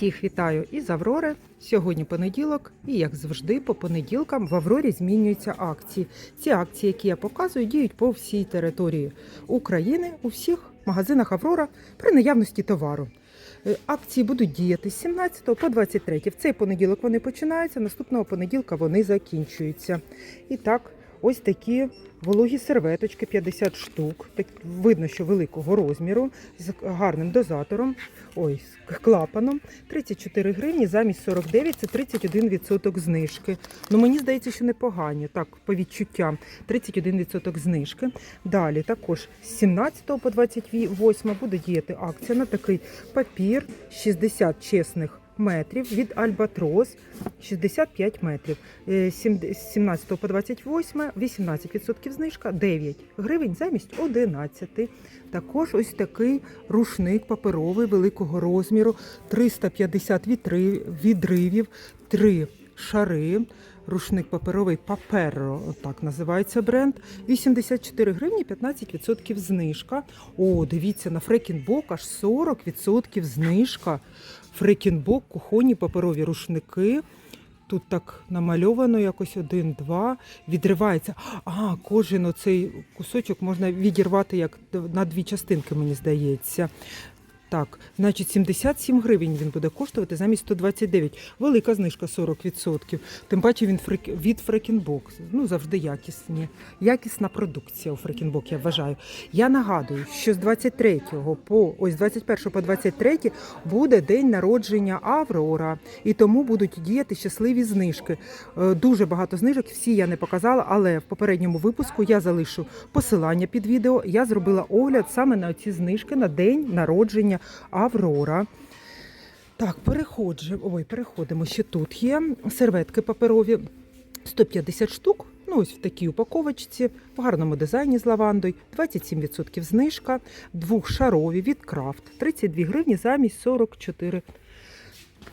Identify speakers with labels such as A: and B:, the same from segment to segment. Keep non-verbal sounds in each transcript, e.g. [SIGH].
A: Всіх вітаю із Аврори. Сьогодні понеділок, і як завжди, по понеділкам в Аврорі змінюються акції. Ці акції, які я показую, діють по всій території України у всіх магазинах Аврора при наявності товару. Е, Акції будуть діяти з 17 по 23. В цей понеділок вони починаються, наступного понеділка вони закінчуються. І так, ось такі вологі серветочки 50 штук. Так, видно, що великого розміру, з гарним дозатором, ой, з клапаном. 34 гривні замість 49 це 31% знижки. Ну мені здається, що непогані. Так, по відчуттям 31% знижки. Далі також з 17 по 28 буде діяти акція на такий папір 60 чесних метрів від Альбатрос 65 метрів. Е, З 17 по 28 18% знижка 9 гривень замість 11. Також ось такий рушник паперовий великого розміру 350 вітри- відривів, 3 шари. Рушник паперовий Паперо, так називається бренд. 84 гривні, 15% знижка. О, дивіться, на Фрекінбок аж 40% знижка. Фрекінбок, кухонні паперові рушники. Тут так намальовано якось один-два. Відривається. А, кожен оцей кусочок можна відірвати як на дві частинки, мені здається. Так, значить 77 гривень він буде коштувати замість 129. Велика знижка 40%. Тим паче він фрек... від Фрекінбок. Ну, завжди якісні. Якісна продукція у Фрекінбок, я вважаю. Я нагадую, що з 23 по ось 21 по 23 буде день народження Аврора. І тому будуть діяти щасливі знижки. Е, Дуже багато знижок, всі я не показала, але в попередньому випуску я залишу посилання під відео. Я зробила огляд саме на ці знижки на день народження Аврора. Так, переходжу. Ой, переходимо. Ще тут є серветки паперові 150 штук. Ну, ось в такій упаковочці, в гарному дизайні з лавандою, 27% знижка, двохшарові від Крафт, 32 гривні замість 44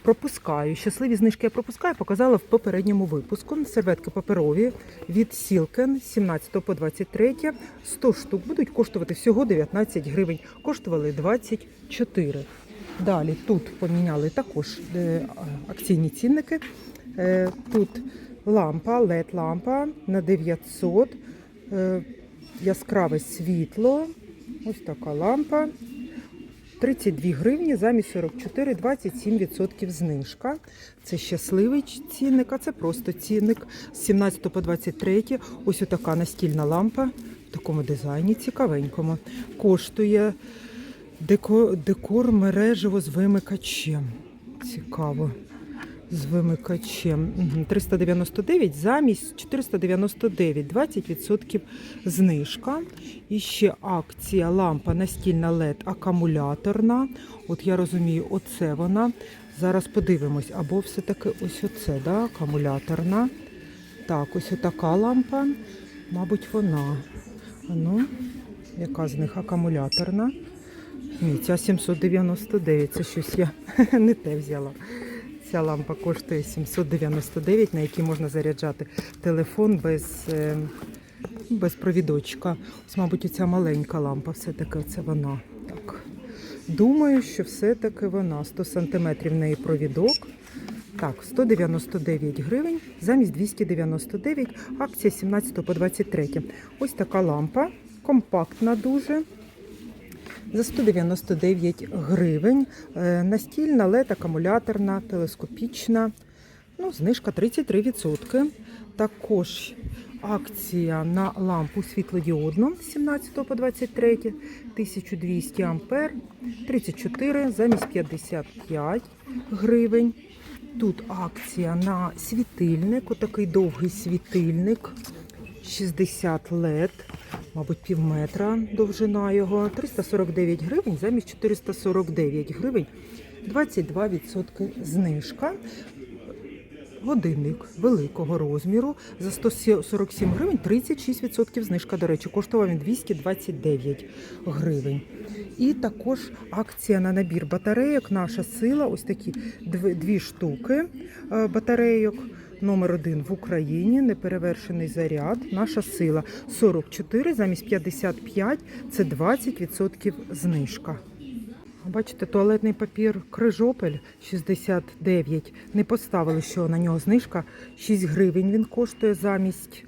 A: Пропускаю. Щасливі знижки я пропускаю, показала в попередньому випуску. Серветки паперові від Сілкен 17 по 23. 100 штук будуть коштувати всього 19 гривень. Коштували 24. Далі тут поміняли також е, акційні цінники. Е, Тут лампа, led лампа на 900, е, яскраве світло. Ось така лампа. 32 гривні замість 44, 27% знижка. Це щасливий цінник, а це просто цінник. З 17 по 23 ось така настільна лампа в такому дизайні цікавенькому. Коштує декор, декор мережево з вимикачем. Цікаво. З вимикачем. 399 замість 499, 20% знижка. І ще акція лампа настільна LED акумуляторна. От я розумію, оце вона. Зараз подивимось, або все-таки ось оце, да, акумуляторна. Так, ось отака лампа. Мабуть, вона. Ну, яка з них акумуляторна? Ні, ця 799, це щось я [LAUGHS] не те взяла. Ця лампа коштує 799, на якій можна заряджати телефон без, е, без провідочка. Ось, мабуть, оця маленька лампа, все-таки це вона. Так. Думаю, що все-таки вона. 100 см в неї провідок. Так, 199 гривень замість 299. Акція 17 по 23. Ось така лампа, компактна дуже. За 199 гривень. Е, Настільна LED акумуляторна, телескопічна. Ну, знижка 33%. Також акція на лампу світлодіодну 17 по 23, 1200 ампер, 34 замість 55 гривень. Тут акція на світильник, отакий довгий світильник, 60 LED, мабуть, пів метра довжина його, 349 гривень замість 449 гривень, 22% знижка. Годинник великого розміру за 147 гривень 36% знижка. До речі, коштував він 229 гривень. І також акція на набір батарейок. Наша сила. Ось такі дві, дві штуки е, батарейок. Номер один в Україні, неперевершений заряд. Наша сила 44 замість 55 це 20% знижка. Бачите, туалетний папір Крижопель 69. Не поставили, що на нього знижка 6 гривень він коштує замість,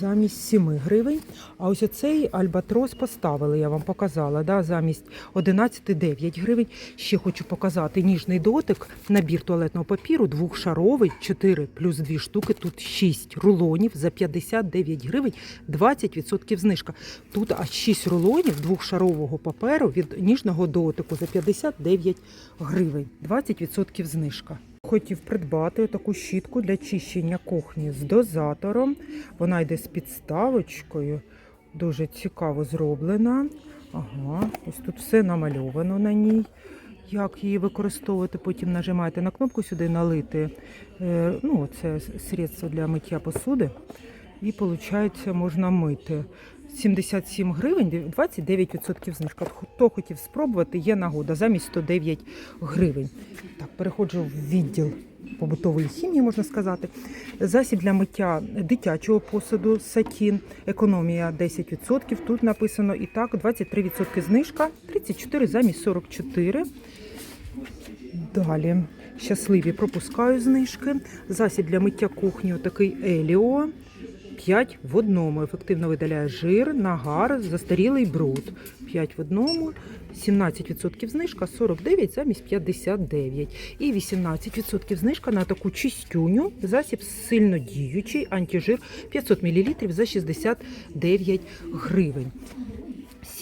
A: замість 7 гривень. А ось оцей альбатрос поставили, я вам показала, да, замість 11,9 гривень. Ще хочу показати ніжний дотик, набір туалетного папіру, двохшаровий, 4 плюс 2 штуки, тут 6 рулонів за 59 гривень, 20% знижка. Тут аж 6 рулонів двохшарового паперу від ніжного дотику за 59 гривень, 20% знижка. Хотів придбати таку щітку для чищення кухні з дозатором. Вона йде з підставочкою. Дуже цікаво зроблена. Ага, ось тут все намальовано на ній. Як її використовувати, потім нажимаєте на кнопку сюди налити. Е, ну, це средство для миття посуди. І, виходить, можна мити. 77 гривень, 29% знижка. Хто хотів спробувати, є нагода замість 109 гривень. Так, переходжу в відділ побутової хімії, можна сказати. Засіб для миття дитячого посуду сатін, економія 10%. Тут написано і так, 23% знижка, 34 замість 44. Далі. Щасливі пропускаю знижки. Засіб для миття кухні, отакий Еліо. 5 в одному. Ефективно видаляє жир, нагар, застарілий бруд. 5 в одному, 17% знижка, 49 замість 59. І 18% знижка на таку чистюню. Засіб сильно діючий, антижир 500 мл за 69 гривень.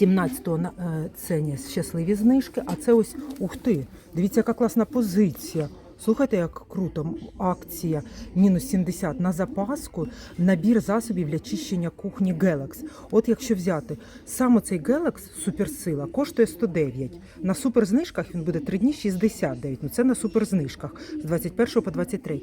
A: 17-го на- е, це щасливі знижки, а це ось ух ти. Дивіться, яка класна позиція. Слухайте, як круто. Акція мінус 70 на запаску. Набір засобів для чищення кухні Galax. От якщо взяти саме цей Galax суперсила коштує 109. На суперзнижках він буде 3 дні 69. Ну це на суперзнижках з 21 по 23.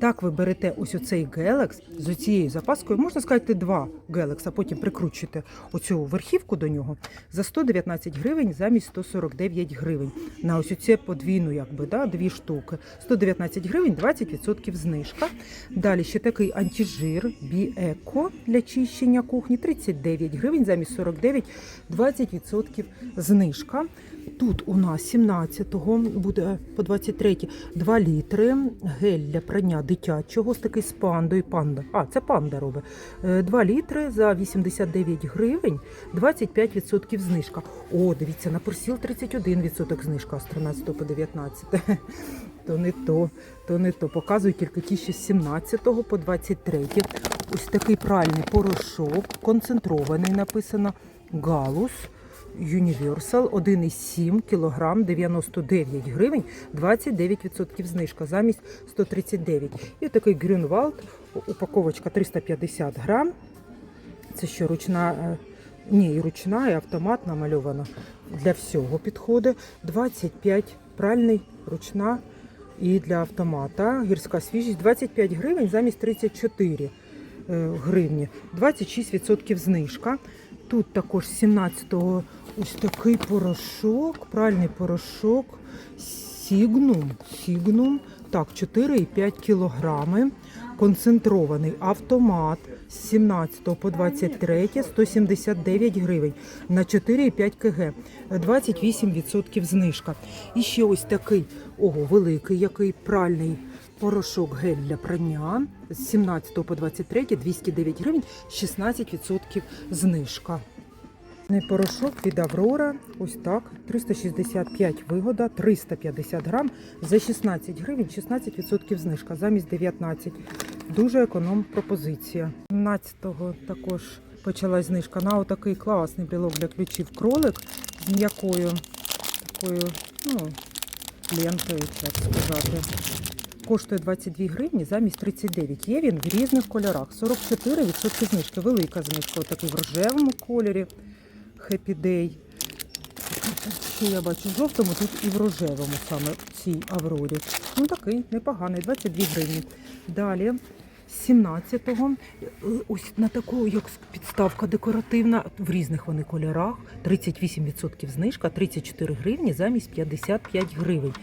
A: Так ви берете ось оцей Galax з оцією запаскою. Можна сказати, два Galax, а потім прикручуєте оцю верхівку до нього за 119 гривень замість 149 гривень. На ось оце подвійну, якби, да, дві штуки. 119 гривень, 20% знижка. Далі ще такий антижир Біеко для чищення кухні 39 гривень замість 49, 20% знижка. Тут у нас 17-го буде по 23 2 літри гель для прання дитячого з такий з пандою. Панда. А, це панда робить. 2 літри за 89 гривень, 25% знижка. О, дивіться, на Персіл 31% знижка з 13 по 19. То не то, то не то. Показую тільки ті, що з 17 по 23. Ось такий пральний порошок, концентрований, написано Галус. Universal 1,7 кг 99 гривень, 29% знижка замість 139. І такий Grünwald, упаковочка 350 грам. Це що ручна, е, ні, і ручна, і автомат намальовано. Для всього підходить. 25 пральний, ручна і для автомата. Гірська свіжість 25 гривень замість 34 е, гривні. 26% знижка. Тут також 17-го ось такий порошок, пральний порошок Сігнум. Сігнум. Так, 4,5 кілограми. Концентрований автомат з 17 по 23 179 гривень на 4,5 кг. 28% знижка. І ще ось такий, ого, великий, який пральний порошок гель для прання з 17 по 23 209 гривень, 16% знижка. Не Порошок від Аврора, ось так, 365 вигода, 350 грам за 16 гривень, 16% знижка, замість 19. Дуже економ пропозиція. 17-го також почалась знижка на отакий класний брелок для ключів кролик з м'якою такою, ну, лентою, як сказати. Коштує 22 гривні замість 39. Є він в різних кольорах. 44% знижки. Велика знижка. Отакий в рожевому кольорі. Happy Day. Ще я бачу в жовтому, тут і в рожевому саме в цій Аврорі. Ну такий непоганий, 22 гривні. Далі. з 17-го, е, ось на таку, як підставка декоративна, в різних вони кольорах, 38% знижка, 34 гривні замість 55 гривень.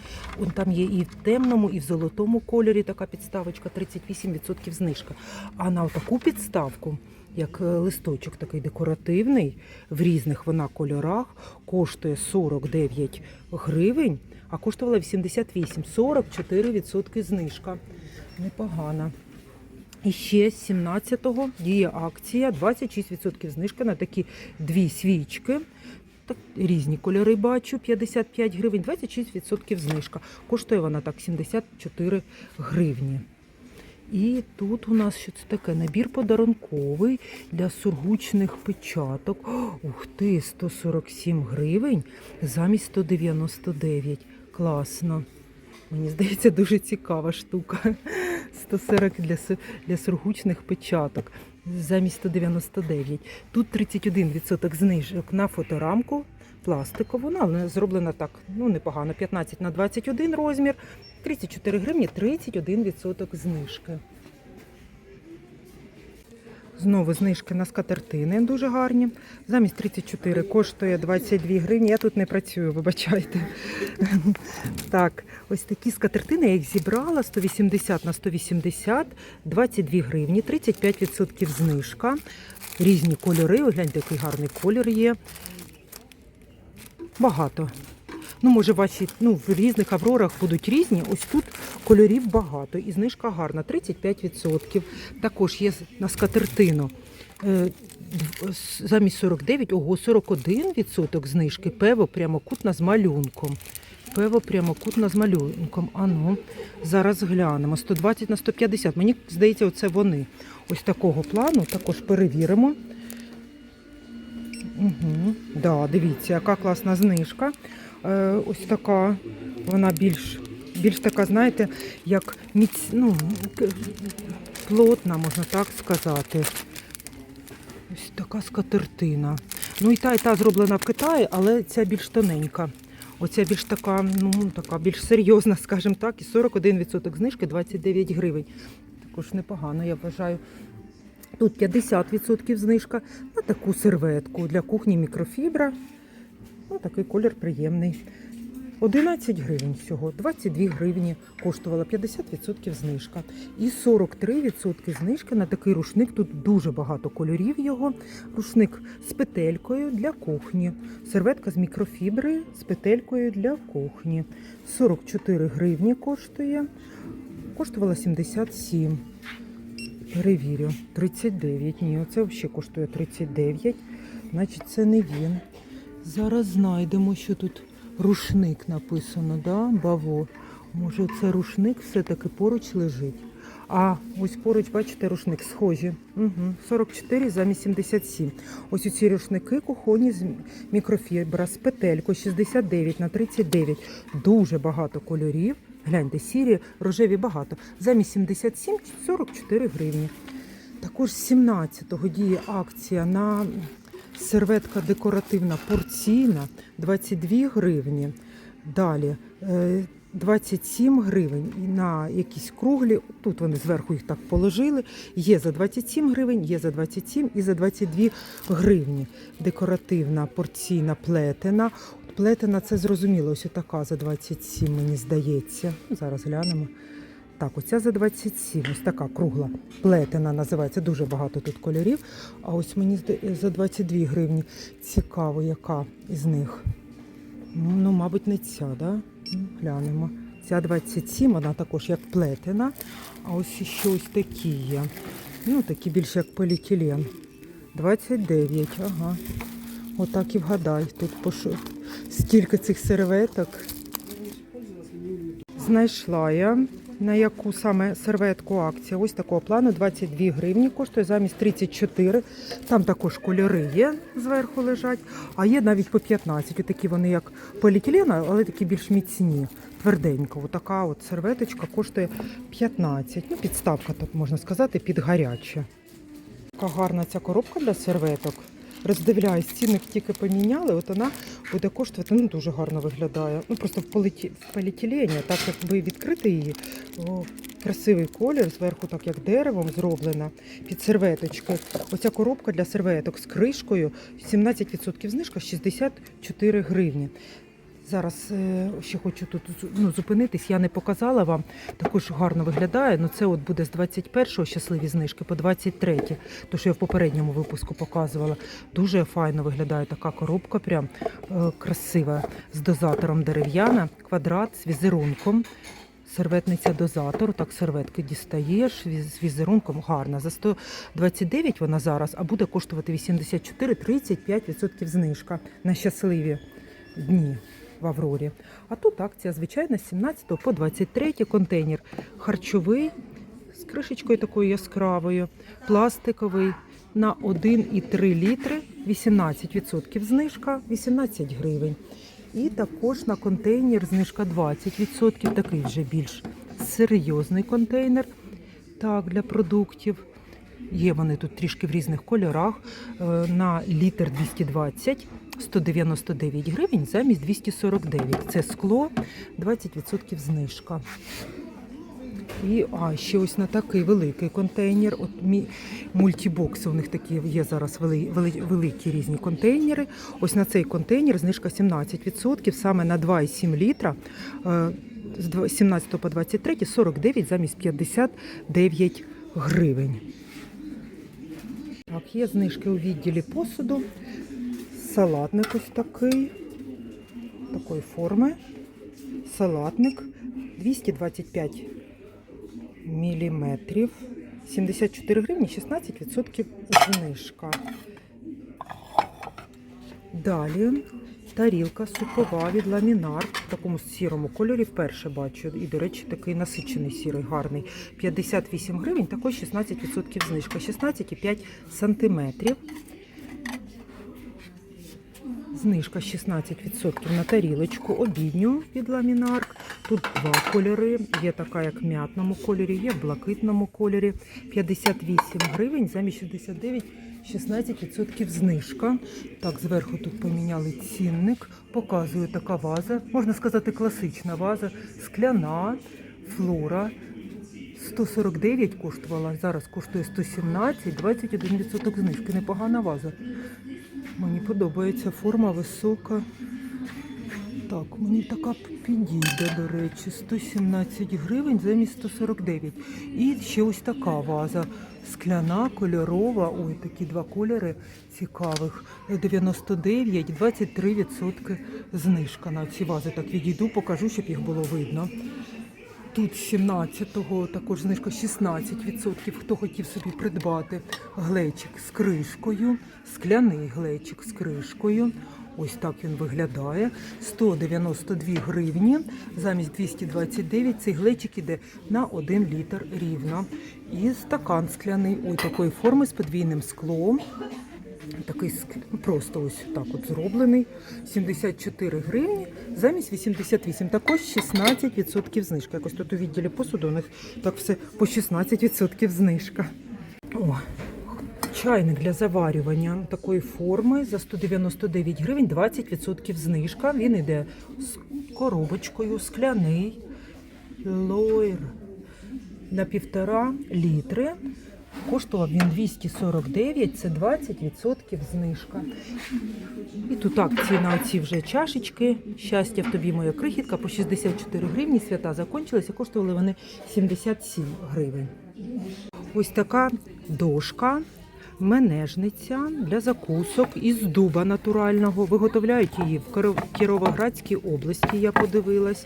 A: Он там є і в темному, і в золотому кольорі така підставочка, 38% знижка. А на таку підставку як е, листочок такий декоративний. В різних вона кольорах. Коштує 49 гривень, а коштувала 88. 44% знижка. Непогана. І ще з 17-го діє акція 26% знижка на такі дві свічки. Так, різні кольори бачу, 55 гривень, 26% знижка. Коштує вона так 74 гривні. І тут у нас що це таке? Набір подарунковий для сургучних печаток. Ух ти, 147 гривень замість 199. Класно. Мені здається, дуже цікава штука. 140 для, для сургучних печаток замість 199. Тут 31% знижок на фоторамку пластикову. Ну, Вона зроблена так, ну непогано. 15 на 21 розмір, 34 гривні, 31% знижки. Знову знижки на скатертини дуже гарні. Замість 34 коштує 22 гривні. Я тут не працюю, вибачайте. Так, ось такі скатертини я їх зібрала 180 на 180, 22 гривні, 35% знижка. Різні кольори. Ось Гляньте, який гарний колір є. Багато. Ну, може, ваші ну, в різних аврорах будуть різні. Ось тут кольорів багато і знижка гарна 35%. Також є на скатертину. е, Замість 49, ого, 41% знижки. Пиво прямокутна з малюнком. Пиво прямокутна з малюнком. А ну, зараз глянемо. 120 на 150. Мені здається, оце вони. Ось такого плану. Також перевіримо. Угу. Да, дивіться, яка класна знижка. Е, ось така, вона більш, більш така, знаєте, як міць, ну, плотна, можна так сказати. Ось така скатертина. Ну і та, і та зроблена в Китаї, але ця більш тоненька. Оця більш така, ну, така більш серйозна, скажімо так, і 41% знижки 29 гривень. Також непогано, я вважаю. Тут 50% знижка на таку серветку для кухні мікрофібра. Ну, такий колір приємний. 11 гривень всього, 22 гривні коштувала 50% знижка. І 43% знижки на такий рушник. Тут дуже багато кольорів його. Рушник з петелькою для кухні. Серветка з мікрофібри з петелькою для кухні. 44 гривні коштує. Коштувала 77. Перевірю. 39. Ні, оце взагалі коштує 39. Значить, це не він. Зараз знайдемо, що тут рушник написано, да? Баво. Може, це рушник все-таки поруч лежить. А, ось поруч, бачите, рушник схожі. Угу. 44 замість 77. Ось ці рушники кухонні з мікрофібра з петелькою 69 на 39. Дуже багато кольорів. Гляньте, сірі, рожеві багато. Замість 77 44 гривні. Також з 17-го діє акція на серветка декоративна порційна 22 гривні. Далі е, 27 гривень на якісь круглі. Тут вони зверху їх так положили. Є за 27 гривень, є за 27 і за 22 гривні. Декоративна порційна плетена. Плетена це зрозуміло, ось така за 27, мені здається. Ну, Зараз глянемо. Так, оця за 27, ось така кругла плетена називається. Дуже багато тут кольорів. А ось мені за 22 гривні цікаво, яка із них. Ну, ну мабуть, не ця, да? Ну, Глянемо. Ця 27, вона також як плетена. А ось ще ось такі є. Ну, такі більше як поліетилен. 29, ага. Отак і вгадай. Тут пошу... стільки цих серветок. Знайшла я на яку саме серветку акція. Ось такого плану 22 гривні коштує замість 34. Там також кольори є зверху лежать, а є навіть по 15. Отакі вони як поліетилена, але такі більш міцні, тверденько. Отака от серветочка коштує 15. Ну, підставка, так можна сказати, під гаряче. Така гарна ця коробка для серветок. Роздивляюсь, цінник тільки поміняли, от вона буде коштувати, ну дуже гарно виглядає. Ну просто в, політі... в поліетилені, так як ви відкрите її, о, красивий колір, зверху так як деревом зроблена під серветочку. Оця коробка для серветок з кришкою, 17% знижка, 64 гривні. Зараз е, ще хочу тут ну, зупинитись. Я не показала вам. Також гарно виглядає. Ну це от буде з 21-го щасливі знижки по 23, то що я в попередньому випуску показувала. Дуже файно виглядає така коробка, прям е, красива з дозатором дерев'яна, квадрат з візерунком. Серветниця дозатор, так серветки дістаєш з візерунком гарна. За 129 вона зараз, а буде коштувати 84 35% знижка на щасливі дні в Аврорі. А тут акція, звичайно, з 17 по 23 контейнер харчовий з кришечкою такою яскравою, пластиковий на 1,3 літри, 18% знижка, 18 гривень. І також на контейнер знижка 20%, такий вже більш серйозний контейнер так, для продуктів. Є вони тут трішки в різних кольорах. Е, На літр 220 199 гривень замість 249. Це скло, 20% знижка. І а, ще ось на такий великий контейнер. От мі, мультібокси у них такі є зараз вели, вели, великі різні контейнери. Ось на цей контейнер знижка 17%, саме на 2,7 літра. е, З 17 по 23 49 замість 59 гривень. Так, є знижки у відділі посуду. Салатник ось такий, такої форми. Салатник 225 міліметрів. 74 гривні, 16% знижка. Далі тарілка супова від ламінар в такому сірому кольорі. Вперше бачу. І, до речі, такий насичений сірий, гарний. 58 гривень, також 16% знижка. 16,5 сантиметрів. Знижка 16% на тарілочку, обідню від ламінарк. Тут два кольори. Є така, як в м'ятному кольорі, є в блакитному кольорі. 58 гривень, замість 69 16% знижка. Так, зверху тут поміняли цінник. Показую така ваза. Можна сказати, класична ваза. Скляна, флора. 149 коштувала, зараз коштує 117, 21% знижки. Непогана ваза. Мені подобається форма висока. Так, мені така підійде, до речі, 117 гривень замість 149. І ще ось така ваза. Скляна, кольорова. Ой, такі два кольори цікавих. 99, 23% знижка на ці вази. Так відійду, покажу, щоб їх було видно. Тут 17-го також знижка 16%. Хто хотів собі придбати глечик з кришкою, скляний глечик з кришкою. Ось так він виглядає. 192 гривні. Замість 229 цей глечик іде на 1 літр рівно. І стакан скляний, ой, такої форми з подвійним склом. Такий ск- просто ось так от зроблений. 74 гривні замість 88. Також 16% знижка. Якось тут у відділі посуду у них так все по 16% знижка. О, чайник для заварювання такої форми за 199 гривень, 20% знижка. Він іде з коробочкою, скляний, лойр на півтора літри. Коштував він 249, це 20% знижка. І тут акції на оці вже чашечки. Щастя в тобі, моя крихітка, по 64 гривні. Свята закончилися, коштували вони 77 гривень. Ось така дошка, менежниця для закусок із дуба натурального. Виготовляють її в Кіровоградській області, я подивилась.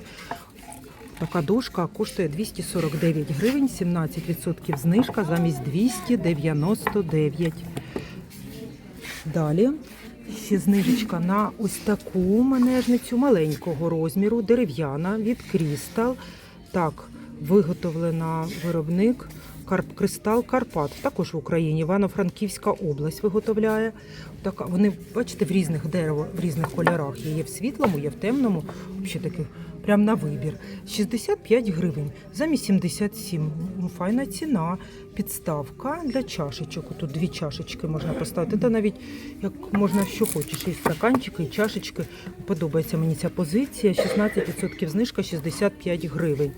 A: Така дошка коштує 249 гривень, 17% знижка замість 299. Далі ще знижечка на ось таку манежницю маленького розміру, дерев'яна від Крістал. Так, виготовлена виробник Кристал Карпат. Також в Україні Івано-Франківська область виготовляє. Така, вони, бачите, в різних дерево, в різних кольорах. Є в світлому, є в темному. Взагалі таки, прям на вибір. 65 гривень замість 77. Ну, файна ціна. Підставка для чашечок. Тут дві чашечки можна поставити. Та навіть як можна що хочеш. І стаканчики, і чашечки. Подобається мені ця позиція. 16% знижка, 65 гривень.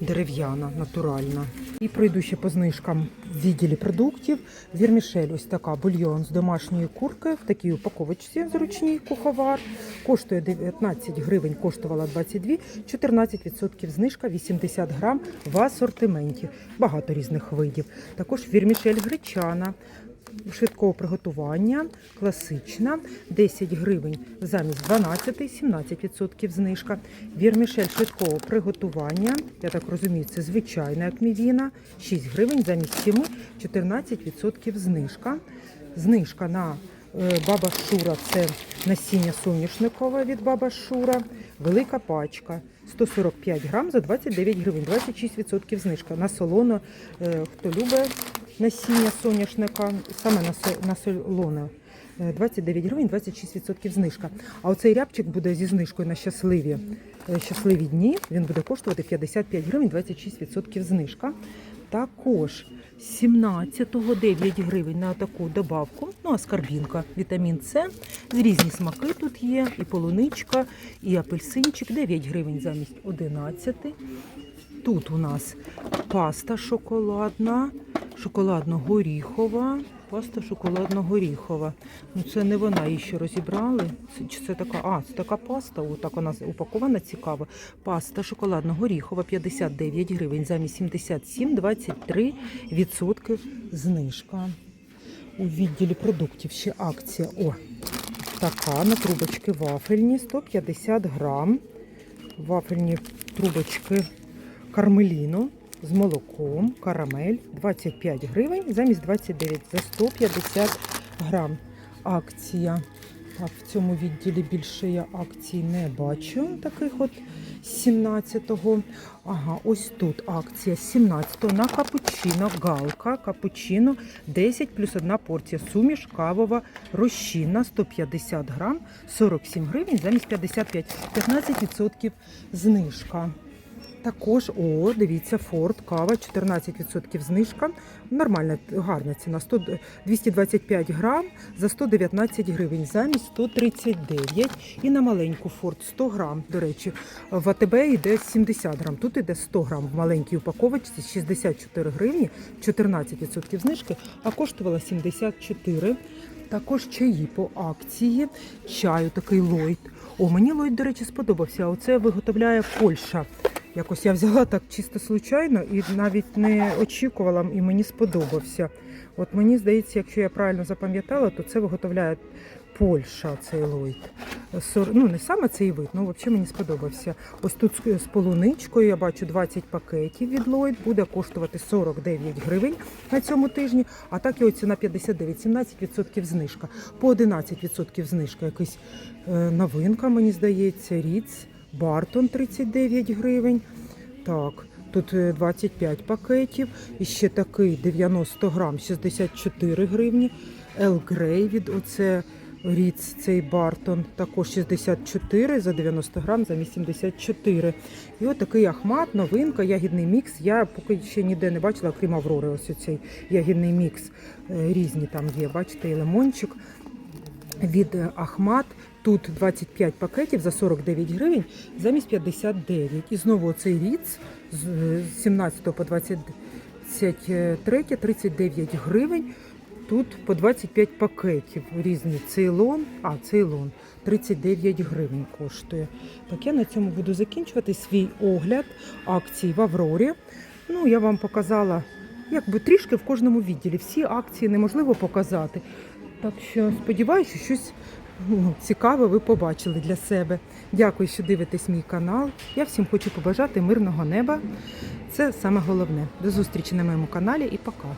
A: Дерев'яна, натуральна. І пройду ще по знижкам відділі продуктів вірмішель ось така бульйон з домашньої курки в такій упаковочці зручній куховар. Коштує 19 гривень, коштувала 22, 14% знижка, 80 грам в асортименті. Багато різних видів. Також вірмішель гречана. Швидкого приготування, класична, 10 гривень замість 12, 17% знижка. Вірмішель швидкого приготування, я так розумію, це звичайна акмівіна, 6 гривень замість 7, 14% знижка. Знижка на Баба Шура це насіння соняшникове від Баба Шура. Велика пачка 145 грам за 29 гривень, 26% знижка. На солоно, е, хто любить насіння соняшника, саме на, со- на солоне. е, 29 гривень, 26% знижка. А оцей рябчик буде зі знижкою на щасливі, е, щасливі дні. Він буде коштувати 55 гривень, 26% знижка. Також 17-го 9 гривень на таку добавку. Ну, а скарбінка, вітамін С. Різні смаки тут є. І полуничка, і апельсинчик. 9 гривень замість 11. Тут у нас паста шоколадна, шоколадно-горіхова. Паста шоколадно-горіхова. Ну це не вона її ще розібрали. Це, це така? А, це така паста. Отак вона упакована цікаво. Паста шоколадно-горіхова 59 гривень замість 77, 23 відсотки знижка. У відділі продуктів ще акція. О, така на трубочки вафельні 150 грам. Вафельні трубочки Кармеліно з молоком, карамель 25 гривень замість 29 за 150 грам. Акція. Так, в цьому відділі більше я акцій не бачу. Таких от 17-го. Ага, ось тут акція з 17-го на капучино, галка, капучино 10 плюс одна порція. Суміш кавова розчинна 150 грам, 47 гривень замість 55, 15% знижка. Також, о, дивіться, Форд, кава, 14% знижка. Нормальна, гарна ціна. 100, 225 грам за 119 гривень, замість 139. І на маленьку Форд 100 грам, до речі. В АТБ йде 70 грам, тут йде 100 грам в маленькій упаковочці, 64 гривні, 14% знижки, а коштувала 74. Також чаї по акції, чаю такий Лойд. О, мені Лойд, до речі, сподобався. Оце виготовляє Польща. Якось я взяла так чисто случайно і навіть не очікувала, і мені сподобався. От мені здається, якщо я правильно запам'ятала, то це виготовляє Польща цей Лойд. Ну, не саме цей вид, ну взагалі мені сподобався. Ось тут з- полуничкою я бачу 20 пакетів від Лойд, буде коштувати 49 гривень на цьому тижні, а так його ціна 59, 17% знижка. По 11% знижка якась е, новинка, мені здається, Ріц. Бартон 39 гривень. Так, тут е, 25 пакетів. І ще такий 90 грам 64 гривні. Ел Грей від оце Ріц, цей Бартон, також 64 за 90 грам за 84. І от такий Ахмат, новинка, ягідний мікс. Я поки ще ніде не бачила, окрім Аврори. Ось цей ягідний мікс. Е, Різні там є. Бачите, і лимончик від е, Ахмат. Тут 25 пакетів за 49 гривень замість 59. І знову цей ріц е, з 17 по 23, 39 гривень. Тут по 25 пакетів різні цейлон, а цейлон 39 гривень коштує. Так я на цьому буду закінчувати свій огляд акцій в Аврорі. Ну, я вам показала якби трішки в кожному відділі. Всі акції неможливо показати. Так що сподіваюся, щось ну, цікаве ви побачили для себе. Дякую, що дивитесь мій канал. Я всім хочу побажати мирного неба. Це саме головне. До зустрічі на моєму каналі і пока.